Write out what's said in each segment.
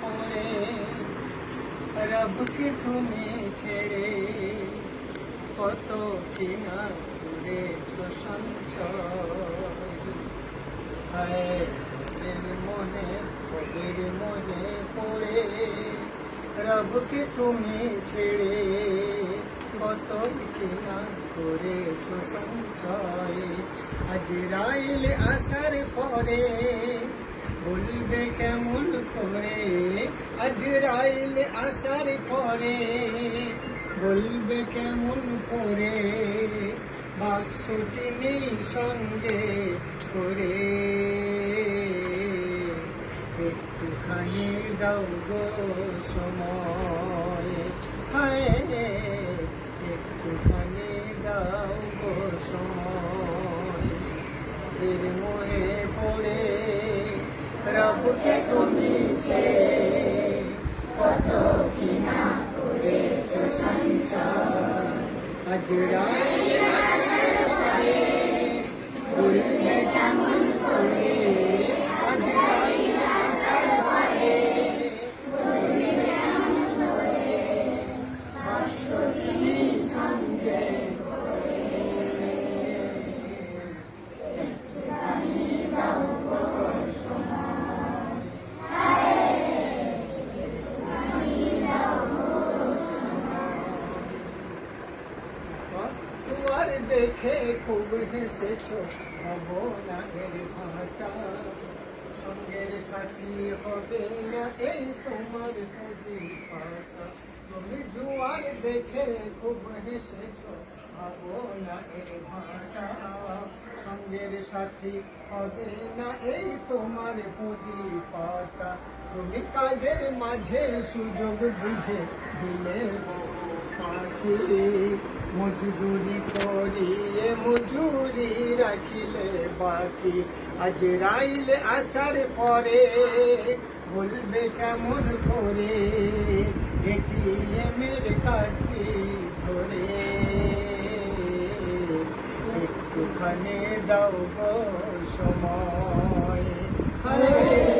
পড়ে রবকে তুমি ছেড়ে কত কিনা করেছ সঞ্চয় মনে কবির মনে পড়ে রবকে তুমি ছেড়ে কত কিনা করেছ সঞ্চয় আজ রাইল আসার পরে বলবে কেমন করে আজ রাইল আসার পরে বলবে কেমন করে? বাক্সটি নেই সঙ্গে করে একটুখানি দাও গো সময়। হায় রবকে তুমি ছেড়ে কত কিনা করেছ সঞ্চয়। আজ দেখে খুব হেসেছ ভবনাগের ভাটা। সঙ্গের সাথী হবে না এই তোমার পুঁজি পাতা তুমি জুয়ার দেখে খুব হেসেছ ভাবনাগের ভাটা। সঙ্গের সাথী হবে না এই তোমার পুঁজি পাতা তুমি কাজের মাঝে সুযোগ বুঝে দিলে ফাঁকি মজদুরি করিয়ে মজুরি রাখিলে বাকি। আজ রাইল আসার পরে বলবে কেমন করে? এটিএমের কাটি ধরে। একটুখানি দাও গো সময়। হায়,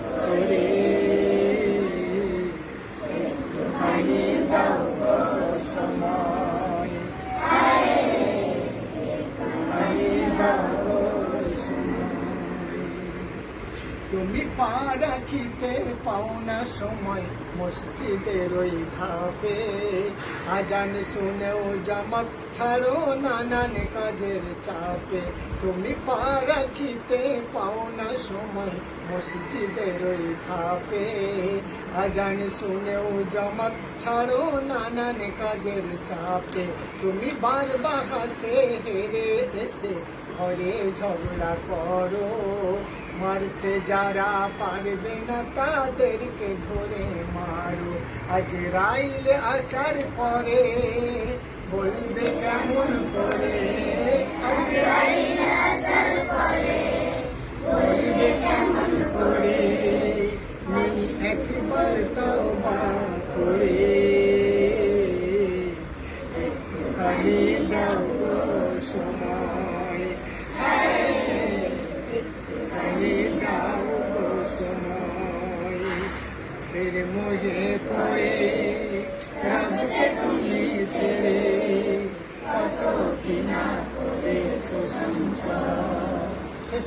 তুমি পা রাখিতে পাও না সময় মসজিদের ওই ধাপে আজান শুনেও জামাত ছাড়ো নানান কাজের চাপে। তুমি পা রাখিতে পাও না সময় মসজিদের ওই ধাপে আজান শুনেও জামাত ছাড়ো নানান কাজের চাপে। তুমি বারবার হাসে হেরে এসে ঘরে ঝগড়া করো। মারতে যারা পারবে না তাদেরকে ধরে মারো আজ রাইল আসার পরে বলবে কেমন করে আজ রাইল ফের মোহে পড়ে রামকে তুমি ছেড়ে কত কিনা করে সংসার। শেষ